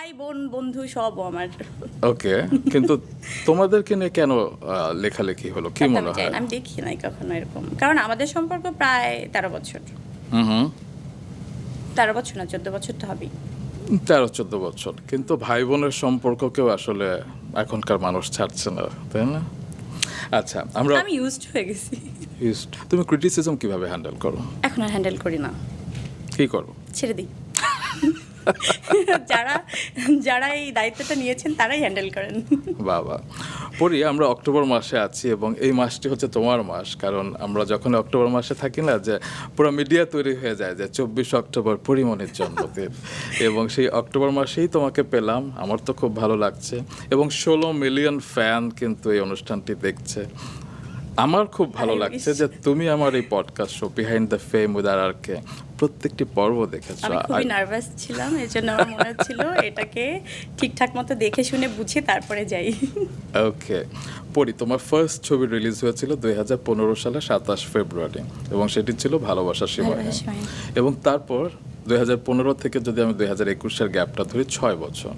ভাই বোন বন্ধু সব আমার। ওকে কিন্তু তোমাদেরকে নিয়ে কেন লেখালেখি হলো? কি মনে হয়? আমি দেখি নাই কখনো এরকম। কারণ আমাদের সম্পর্ক প্রায় তেরো বছর। হুম হুম। তেরো বছর না চোদ্দ বছর তো হবেই। তেরো চোদ্দ বছর। কিন্তু ভাই বোনের সম্পর্ককেও আসলে এখনকার মানুষ ছাড়ছে না তাই না? আচ্ছা আমরা আমি ইউজড হয়ে গেছি। ইউজড তুমি ক্রিটিসিজম কীভাবে হ্যান্ডেল করো? এখন আর হ্যান্ডেল করি না। কি করো ছেড়ে দিই। যারা যারা এই দায়িত্বটা নিয়েছেন তারাই হ্যান্ডেল করেন। বাবা। পরি আমরা অক্টোবর মাসে আছি এবং এই মাসটি হচ্ছে তোমার মাস। কারণ আমরা যখন অক্টোবর মাসে থাকি না যে পুরো মিডিয়া তৈরি হয়ে যায় যে চব্বিশ অক্টোবর পরিমণির জন্মদিন। এবং সেই অক্টোবর মাসেই তোমাকে পেলাম। আমার তো খুব ভালো লাগছে। এবং ষোলো মিলিয়ন ফ্যান কিন্তু এই অনুষ্ঠানটি দেখছে। আমার খুব ভালো লাগছে যে তুমি আমার এই podcast show behind the fame with R RK প্রত্যেকটি পর্ব দেখেছ। আমি খুবই নার্ভাস ছিলাম এর জন্য আমার মনে হচ্ছিল এটাকে ঠিকঠাক মতো দেখে শুনে বুঝে তারপরে যাই। ওকে। পড়ি তোমার ফার্স্ট ছবি রিলিজ হয়েছিল দুই হাজার পনেরো সালে সাতাশ ফেব্রুয়ারি এবং সেটি ছিল ভালোবাসার সীমাহীন এবং তারপর দুই হাজার পনেরো থেকে যদি আমি দুই হাজার একুশের গ্যাপটা ধরি ছয় বছর।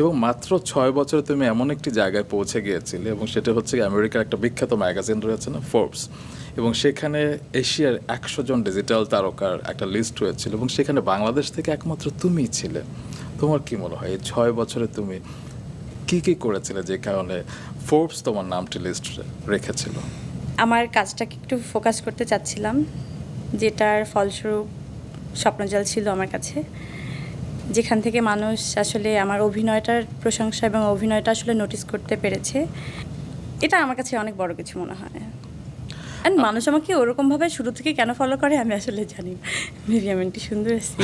এবং মাত্র ছয় বছরে তুমি এমন একটি জায়গায় পৌঁছে গিয়েছিলে এবং সেটা হচ্ছে আমেরিকার একটা বিখ্যাত ম্যাগাজিন রয়েছে না ফোর্বস এবং সেখানে এশিয়ার একশো জন ডিজিটাল তারকার একটা লিস্ট হয়েছিল এবং সেখানে বাংলাদেশ থেকে একমাত্র তুমিই ছিলে। তোমার কি মনে হয়? এই ছয় বছরে তুমি কি কি করেছিলে যে কারণে ফোর্বস তোমার নামটি লিস্ট রেখেছিল? আমার কাজটাকে একটু ফোকাস করতে চাচ্ছিলাম, যেটার ফলস্বরূপ স্বপ্নজাল ছিল আমার কাছে। যেখান থেকে মানুষ আসলে আমার অভিনয়টার প্রশংসা এবং অভিনয়টা আসলে নোটিস করতে পেরেছে। এটা আমার কাছে অনেক বড় কিছু মনে হয়। আর মানুষ আমাকে ওরকমভাবে শুরু থেকে কেন ফলো করে আমি আসলে জানি মেবি আমি একটু সুন্দর আছি.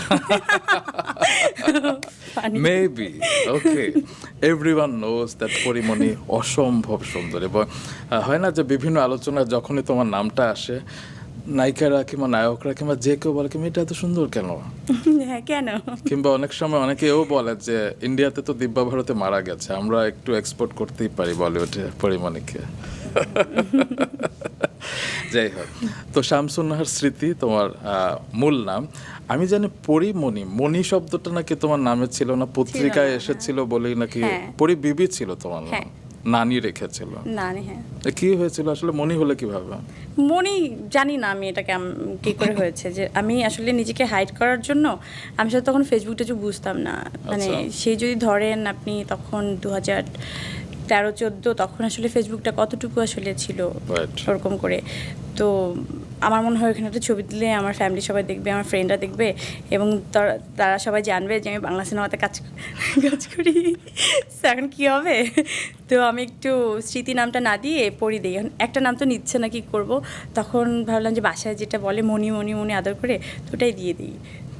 Maybe okay everyone knows that Porimoni অসম্ভব সুন্দর এবং হয় না যে বিভিন্ন আলোচনায় যখনই তোমার নামটা আসে নায়িকারা কিংবা নায়করা কিংবা যে কেউ বলে কিংবা এটা এত সুন্দর কেন? হ্যাঁ কেন? কিংবা অনেক সময় অনেকে এও বলে যে ইন্ডিয়াতে তো দিব্যা ভারতে মারা গেছে আমরা একটু এক্সপোর্ট করতেই পারি বলিউডে পরিমণিকে। যাই হোক। তো শামসুন্নাহার স্মৃতি তোমার মূল নাম। আমি জানি পরিমণি মণি শব্দটা নাকি তোমার নামে ছিল না পত্রিকায় এসেছিল বলেই নাকি হ্যাঁ। পরি বিবি ছিল তোমার নাম। হ্যাঁ। নানি রেখেছিল। না রে, হ্যাঁ কি হয়েছিল? আসলে মণি হলে কীভাবে? মনে জানি না আমি এটা কি করে হয়েছে যে আমি আসলে নিজেকে হাইড করার জন্য আমি সাথে তখন ফেসবুক টেসবুক বুঝতাম না। মানে আচ্ছা। সেই যদি ধরেন আপনি তখন দু হাজার তেরো চোদ্দ তখন আসলে ফেসবুকটা কতটুকু আসলে ছিল ওরকম করে। তো আমার মনে হয় ওখানে একটা ছবি দিলে আমার ফ্যামিলি সবাই দেখবে আমার ফ্রেন্ডরা দেখবে এবং তারা- তারা সবাই জানবে যে আমি বাংলা সিনেমাতে কাজ কাজ করি। এখন কী হবে? তো আমি একটু স্মৃতি নামটা না দিয়ে পড়ি দিই। এখন একটা নাম তো নিচ্ছে না কি করব? তখন ভাবলাম যে বাসায় যেটা বলে মনি মনি মনি আদর করে তো ওটাই দিয়ে দিই।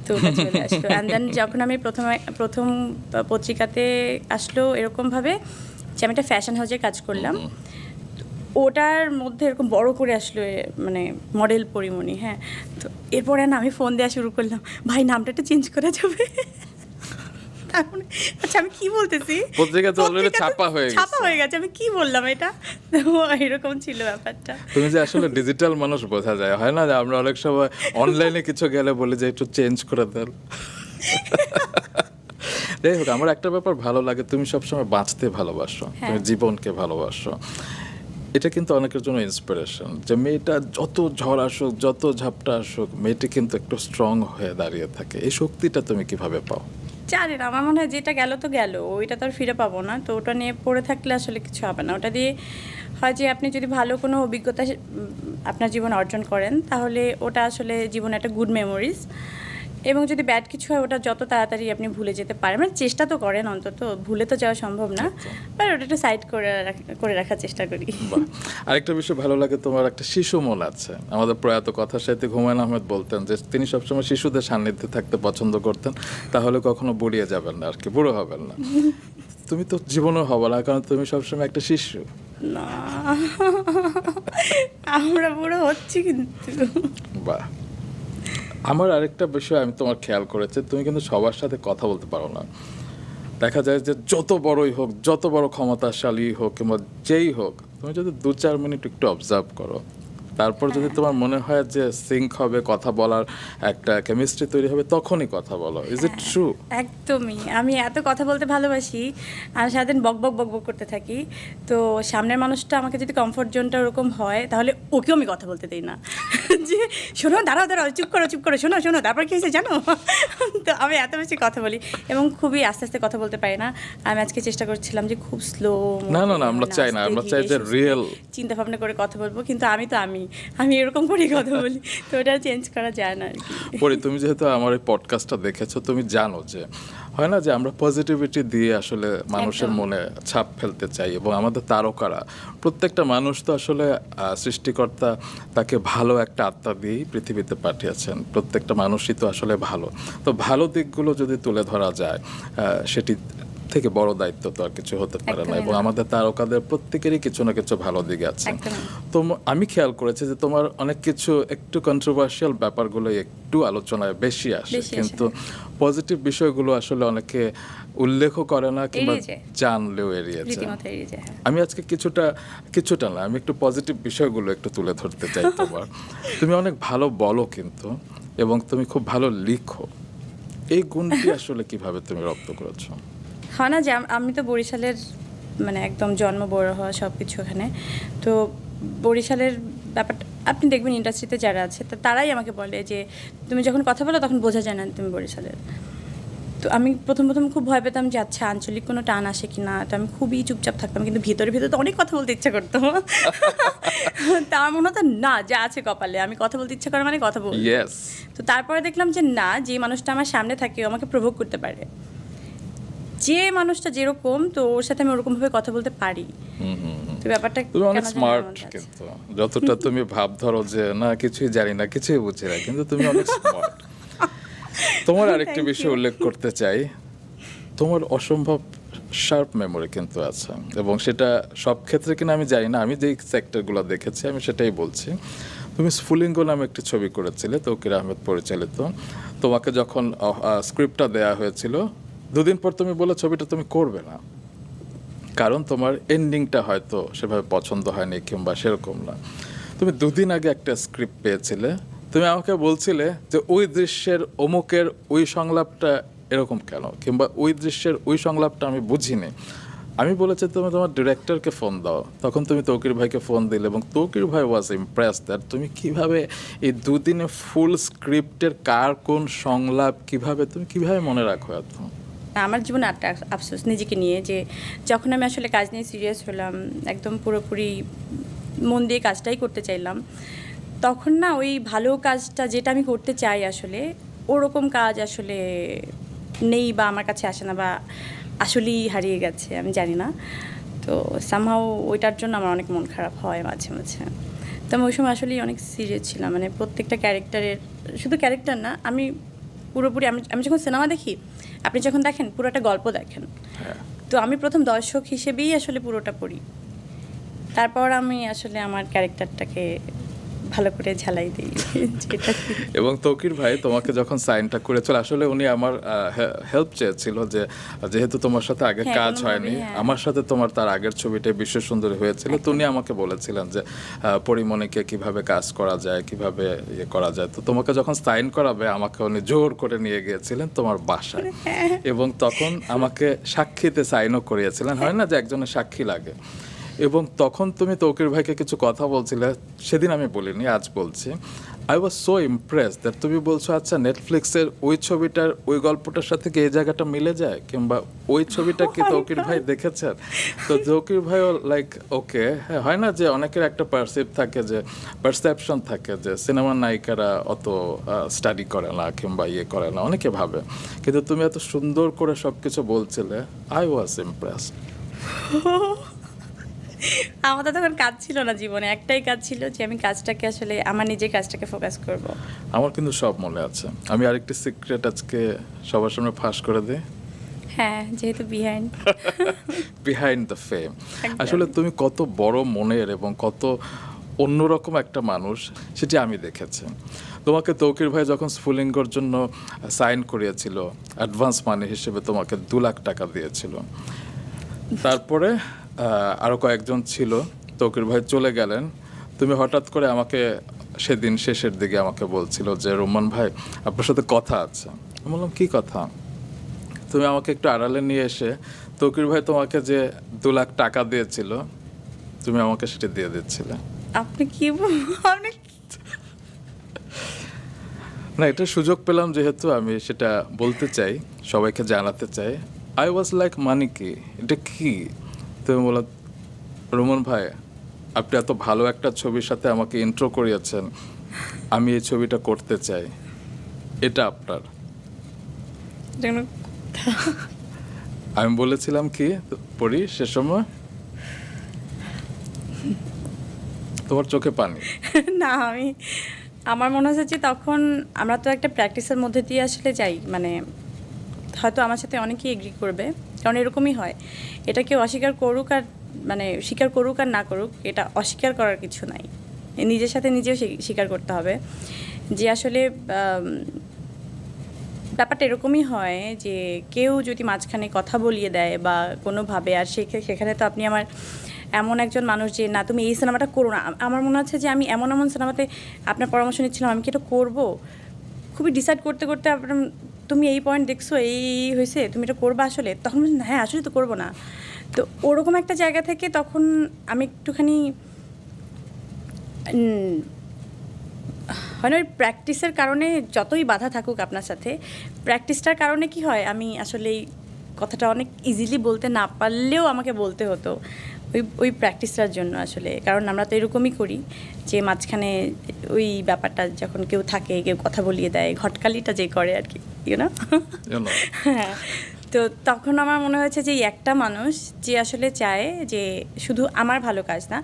তো ওটা চলে আসলো। অ্যান্ড দেন যখন আমি প্রথমে প্রথম পত্রিকাতে আসলো এরকমভাবে যে আমি একটা ফ্যাশন হাউসে কাজ করলাম। ওটার মধ্যে এরকম বড় করে আসলো মানে মডেল পরিমণি হ্যাঁ। তো এরপরে না আমি ফোন দেওয়া শুরু করলাম ভাই নামটা একটু চেঞ্জ করা যাবে? এখন আচ্ছা আমি কি বলতেছি? পত্রিকা তো তো ছাপা হয়ে ছাপা গেছে। হয়ে গেছে আমি কি বললাম এটা? এরকম ছিল ব্যাপারটা। তুমি যে আসলে ডিজিটাল মানুষ বোঝা যায়। হয় না যে আমরা অনেক সময় অনলাইনে কিছু গেলে বলি যে একটু চেঞ্জ করে দেন। যাই হোক আমার একটা ব্যাপার ভালো লাগে তুমি সবসময় বাঁচতে ভালোবাসো হ্যাঁ। তুমি জীবনকে ভালোবাসো। এটা কিন্তু অনেকের জন্য ইন্সপিরেশন যে মেয়েটা যত ঝড় আসুক যত ঝাপটা আসুক মেয়েটি কিন্তু একটু স্ট্রং হয়ে দাঁড়িয়ে থাকে। এই শক্তিটা তুমি কীভাবে পাও? জানি না আমার মনে হয় যেটা গেল তো গেল ওইটা তো আর ফিরে পাবো না। তো ওটা নিয়ে পড়ে থাকলে আসলে কিছু হবে না। ওটা দিয়ে হয় যে আপনি যদি ভালো কোনো অভিজ্ঞতা আপনার জীবন অর্জন করেন তাহলে ওটা আসলে জীবনে একটা গুড মেমোরিজ এবং যদি ব্যাড কিছু হয় ওটা যত তাড়াতাড়ি আপনি ভুলে যেতে পারেন। মানে চেষ্টা তো করেন অন্তত ভুলে তো যাওয়া সম্ভব না। বাট ওটা একটু সাইড করে করে রাখার চেষ্টা করি। আরেকটা বিষয় ভালো লাগে তোমার একটা শিশু মন আছে। আমাদের প্রয়াত কথা সাহিত্যে হুমায়ুন আহমেদ বলতেন যে তিনি সবসময় শিশুদের সান্নিধ্যে থাকতে পছন্দ করতেন তাহলে কখনো বুড়িয়ে যাবেন না আর কি বুড়ো হবেন না। তুমি তো জীবনেও হবে না কারণ তুমি সবসময় একটা শিশু। না আমরা বুড়ো হচ্ছি কিন্তু। বাহ। আমার আরেকটা বিষয় আমি তোমার খেয়াল করেছি, তুমি কিন্তু সবার সাথে কথা বলতে পারো না। দেখা যায় যে যত বড়ই হোক, যত বড় ক্ষমতাশালী হোক কিংবা যেই হোক, তুমি যদি দু চার মিনিট একটু অবজার্ভ করো তারপর যদি তোমার মনে হয় যে সিঙ্ক হবে কথা বলার একটা কেমিস্ট্রি তৈরি হবে তখনই কথা বলো। ইজ ইট ট্রু একদমই। আমি এত কথা বলতে ভালোবাসি আর সারাদিন বক বক বক বক করতে থাকি। তো সামনের মানুষটা আমাকে যদি কমফোর্ট জোনটা ওরকম হয় তাহলে ওকেও আমি কথা বলতে দিই না। যে শোনো দাঁড়াও দাঁড়াও চুপ করো চুপ করো শোনো শোনো তারপর কি হয়েছে জানো? তো আমি এত বেশি কথা বলি এবং খুবই আস্তে আস্তে কথা বলতে পারি না। আমি আজকে চেষ্টা করছিলাম যে খুব স্লো না, না, না, আমরা চাই না, আমরা চাই যে real। চিন্তা ভাবনা করে কথা বলব কিন্তু আমি তো আমি। আমি এরকম করেই কথা বলি তো ওটা চেঞ্জ করা যায় না আর কি। পরি তুমি যেহেতু আমার এই পডকাস্টটা দেখেছ তুমি জানো যে হয় না যে আমরা পজিটিভিটি দিয়ে আসলে মানুষের মনে ছাপ ফেলতে চাই এবং আমাদের তারকারা প্রত্যেকটা মানুষ তো আসলে সৃষ্টিকর্তা তাকে ভালো একটা আত্মা দিয়েই পৃথিবীতে পাঠিয়েছেন প্রত্যেকটা মানুষই তো আসলে ভালো। তো ভালো দিকগুলো যদি তুলে ধরা যায় সেটি থেকে বড় দায়িত্ব তো আর কিছু হতে পারে না এবং আমাদের তারকাদের প্রত্যেকেরই কিছু না কিছু ভালো দিক আছে। তো আমি খেয়াল করেছি যে তোমার অনেক কিছু একটু কন্ট্রোভার্সিয়াল ব্যাপারগুলো একটু আলোচনায় বেশি আসে কিন্তু পজিটিভ বিষয়গুলো আসলে অনেকে উল্লেখও করে না কিংবা জানলেও এড়িয়ে যায়। রীতিমতো এড়িয়ে যায় হ্যাঁ। আমি আজকে কিছুটা কিছুটা না আমি একটু পজিটিভ বিষয়গুলো একটু তুলে ধরতে চাই তোমার। তুমি অনেক ভালো বলো কিন্তু এবং তুমি খুব ভালো লিখো। এই গুণটি আসলে কীভাবে তুমি রপ্ত করেছ? হয় না যে আমি তো বরিশালের মানে একদম জন্ম বড় হওয়া সব কিছু ওখানে। তো বরিশালের ব্যাপারটা আপনি দেখবেন ইন্ডাস্ট্রিতে যারা আছে তা তারাই আমাকে বলে যে তুমি যখন কথা বলো তখন বোঝা যায় না তুমি বরিশালের। তো আমি প্রথম প্রথম খুব ভয় পেতাম যে আচ্ছা আঞ্চলিক কোনো টান আসে কি না তো আমি খুবই চুপচাপ থাকতাম কিন্তু ভিতরে ভিতরে তো অনেক কথা বলতে ইচ্ছা করতো। তা আমার মনে হতো না যা আছে কপালে আমি কথা বলতে ইচ্ছা করে মানে কথা বল তো তারপরে দেখলাম যে না যে মানুষটা আমার সামনে থাকে আমাকে প্রভোগ করতে পারে। যে মানুষটা যেরকম তো ওর সাথে আমি ওরকমভাবে কথা বলতে পারি। তো ব্যাপারটা তুমি অনেক স্মার্ট কিন্তু। যতটা তুমি ভাব ধরো যে না কিছুই জানি না কিছুই বুঝি না কিন্তু তুমি অনেক স্মার্ট তোমার আরেকটি বিষয় উল্লেখ করতে চাই। তোমার অসম্ভব শার্প মেমোরি কিন্তু আছে এবং সেটা সব ক্ষেত্রে কিনা আমি জানি না আমি যেই সেক্টরগুলো দেখেছি আমি সেটাই বলছি। তুমি স্ফুলিঙ্গ নামে একটি ছবি করেছিলে তৌকির আহমেদ পরিচালিত। তোমাকে যখন স্ক্রিপ্টটা দেয়া হয়েছিল দুদিন পর তুমি বলে ছবিটা তুমি করবে না। কারণ তোমার এন্ডিংটা হয়তো সেভাবে পছন্দ হয়নি কিংবা সেরকম না। তুমি দুদিন আগে একটা স্ক্রিপ্ট পেয়েছিলে। তুমি আমাকে বলছিলে যে ওই দৃশ্যের অমুকের ওই সংলাপটা এরকম কেন? কিংবা ওই দৃশ্যের ওই সংলাপটা আমি বুঝিনি। আমি বলেছি, তুমি তোমার ডিরেক্টরকে ফোন দাও। তখন তুমি তৌকির ভাইকে ফোন দিলে এবং তৌকির ভাই ওয়াজ ইমপ্রেস দ্যাট তুমি কীভাবে এই দুদিনে ফুল স্ক্রিপ্টের কার কোন সংলাপ কীভাবে, তুমি কীভাবে মনে রাখো এত? আমার জীবনে একটা আফসোস নিজেকে নিয়ে যে যখন আমি আসলে কাজ নিয়ে সিরিয়াস হলাম, একদম পুরোপুরি মন দিয়ে কাজটাই করতে চাইলাম, তখন না ওই ভালো কাজটা যেটা আমি করতে চাই আসলে, ওরকম কাজ আসলে নেই বা আমার কাছে আসে না বা আসলেই হারিয়ে গেছে, আমি জানি না। তো সামহাও ওইটার জন্য আমার অনেক মন খারাপ হয় মাঝে মাঝে। তো আমি ওই সময় আসলেই অনেক সিরিয়াস ছিলাম মানে প্রত্যেকটা ক্যারেক্টারের শুধু ক্যারেক্টার না, আমি পুরোপুরি, আমি আমি যখন সিনেমা দেখি আপনি যখন দেখেন পুরোটা গল্প দেখেন। হ্যাঁ। তো আমি প্রথম দর্শক হিসেবেই আসলে পুরোটা পড়ি। তারপর আমি আসলে আমার ক্যারেক্টারটাকে ভালো করে ঝালাই দিই। যেটা এবং তৌকির ভাই তোমাকে যখন সাইনটা করেছিল আসলে উনি আমার হেল্প চেয়েছিল যে যেহেতু তোমার সাথে আগে হ্যাঁ, কাজ হয়নি হ্যাঁ। আমার সাথে তোমার তার আগের ছবিটা বিশ্ব সুন্দরী হয়েছিল। তো উনি আমাকে বলেছিলেন যে পরিমণিকে কীভাবে কাজ করা যায় কীভাবে ইয়ে করা যায়। তো তোমাকে যখন সাইন করাবে আমাকে উনি জোর করে নিয়ে গিয়েছিলেন তোমার বাসায়। হ্যাঁ। এবং তখন আমাকে সাক্ষীতে সাইনও করিয়েছিলেন। হয় না যে একজনের সাক্ষী লাগে। এবং তখন তুমি তৌকির ভাইকে কিছু কথা বলছিলে সেদিন আমি বলিনি আজ বলছি। I was so impress that তুমি বলছো আচ্ছা নেটফ্লিক্সের ওই ছবিটার ওই গল্পটার সাথে কি এই জায়গাটা মিলে যায়? কিংবা ওই ছবিটা কি তৌকির ভাই দেখেছেন? তো তৌকির ভাইও লাইক ওকে হ্যাঁ হয় না যে অনেকের একটা পারসিভ থাকে যে পারসেপশন থাকে যে সিনেমার নায়িকারা অত স্টাডি করে না কিংবা ইয়ে করে না অনেকে ভাবে। কিন্তু তুমি এত সুন্দর করে সব কিছু বলছিলে আই ওয়াজ ইমপ্রেসড আমার তো তখন কাজ ছিল না জীবনে একটাই কাজ ছিল যে আমি কাজটাকে আসলে আমার নিজের কাজটাকে ফোকাস করব। আমার কিন্তু সব মনে আছে। আমি আরেকটি সিক্রেট আজকে সবার সামনে ফাঁস করে দিই। হ্যাঁ যেহেতু বিহাইন্ড বিহাইন্ড দ্য ফেম আসলে তুমি কত বড় মনের এবং কত অন্যরকম একটা মানুষ সেটি আমি দেখেছি। তোমাকে তৌকির ভাই যখন স্ফুলিঙ্গর জন্য সাইন করিয়েছিল অ্যাডভান্স মানি হিসেবে তোমাকে দু লাখ টাকা দিয়েছিল। তারপরে আহ, আরও কয়েকজন ছিল। তৌকির ভাই চলে গেলেন। তুমি হঠাৎ করে আমাকে সেদিন শেষের দিকে আমাকে বলছিল যে রোমান ভাই আপনার সাথে কথা আছে। আমি বললাম কি কথা? তুমি আমাকে একটু আড়ালে নিয়ে এসে তকির ভাই তোমাকে যে দু লাখ টাকা দিয়েছিল তুমি আমাকে সেটা দিয়ে দিচ্ছিলে। আপনি কি আপনি না এটা সুযোগ পেলাম যেহেতু আমি সেটা বলতে চাই সবাইকে জানাতে চাই। আই ওয়াজ লাইক মানি কি? এটা কি? তুমি বলো রোমন ভাই আপনি এত ভালো একটা ছবির সাথে আমাকে ইন্ট্রো করিয়েছেন। আমি এই ছবিটা করতে চাই। এটা আপনার। আমি বলেছিলাম কি পড়ি সে সময়? তোমার চোখে পানি? না আমি আমার মনে হচ্ছে যে তখন আমরা তো একটা প্র্যাকটিসের মধ্যে দিয়ে আসলে যাই। মানে হয়তো আমার সাথে অনেকেই এগ্রি করবে। কারণ এরকমই হয়। এটা কেউ অস্বীকার করুক আর মানে স্বীকার করুক আর না করুক, এটা অস্বীকার করার কিছু নাই। নিজের সাথে নিজেও স্বীকার করতে হবে। যে আসলে ব্যাপারটা এরকমই হয় যে কেউ যদি মাঝখানে কথা বলিয়ে দেয় বা কোনোভাবে, আর সেখে- সেখানে তো আপনি আমার এমন একজন মানুষ যে, না, তুমি এই সিনেমাটা করো না। আমার মনে হচ্ছে যে আমি এমন এমন সিনেমাতে আপনার পরামর্শ নিচ্ছিলাম, আমি কি এটা করব? খুবই ডিসাইড করতে করতে আপনার তুমি এই পয়েন্ট দেখছ, এই হয়েছে তুমি এটা করবা আসলে? তখন হ্যাঁ আসলে তো করব না। তো ওরকম একটা জায়গা থেকে তখন আমি একটুখানি হয় না ওই প্র্যাকটিসের কারণে যতই বাধা থাকুক আপনার সাথে প্র্যাকটিসটার কারণে কি হয়, আমি আসলে এই কথাটা অনেক ইজিলি বলতে না পারলেও আমাকে বলতে হতো ওই ওই প্র্যাকটিসটার জন্য আসলে। কারণ আমরা তো এরকমই করি যে মাঝখানে ওই ব্যাপারটা যখন কেউ থাকে কেউ কথা বলিয়ে দেয় ঘটকালিটা যে করে আর কি ইউ না হ্যাঁ। তো তখন আমার মনে হয়েছে যে একটা মানুষ যে আসলে চায় যে শুধু আমার ভালো কাজ না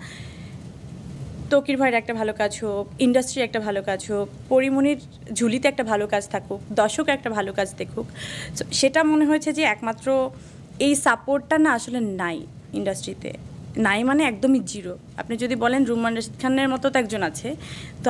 তকির ভাইয়ের একটা ভালো কাজ হোক ইন্ডাস্ট্রির একটা ভালো কাজ হোক পরিমণির ঝুলিতে একটা ভালো কাজ থাকুক দর্শক একটা ভালো কাজ দেখুক সেটা মনে হয়েছে যে একমাত্র এই সাপোর্টটা না আসলে নাই ইন্ডাস্ট্রিতে নাই মানে একদমই জিরো আপনি যদি বলেন রুমান রশিদ খানের মতো তো একজন আছে, তো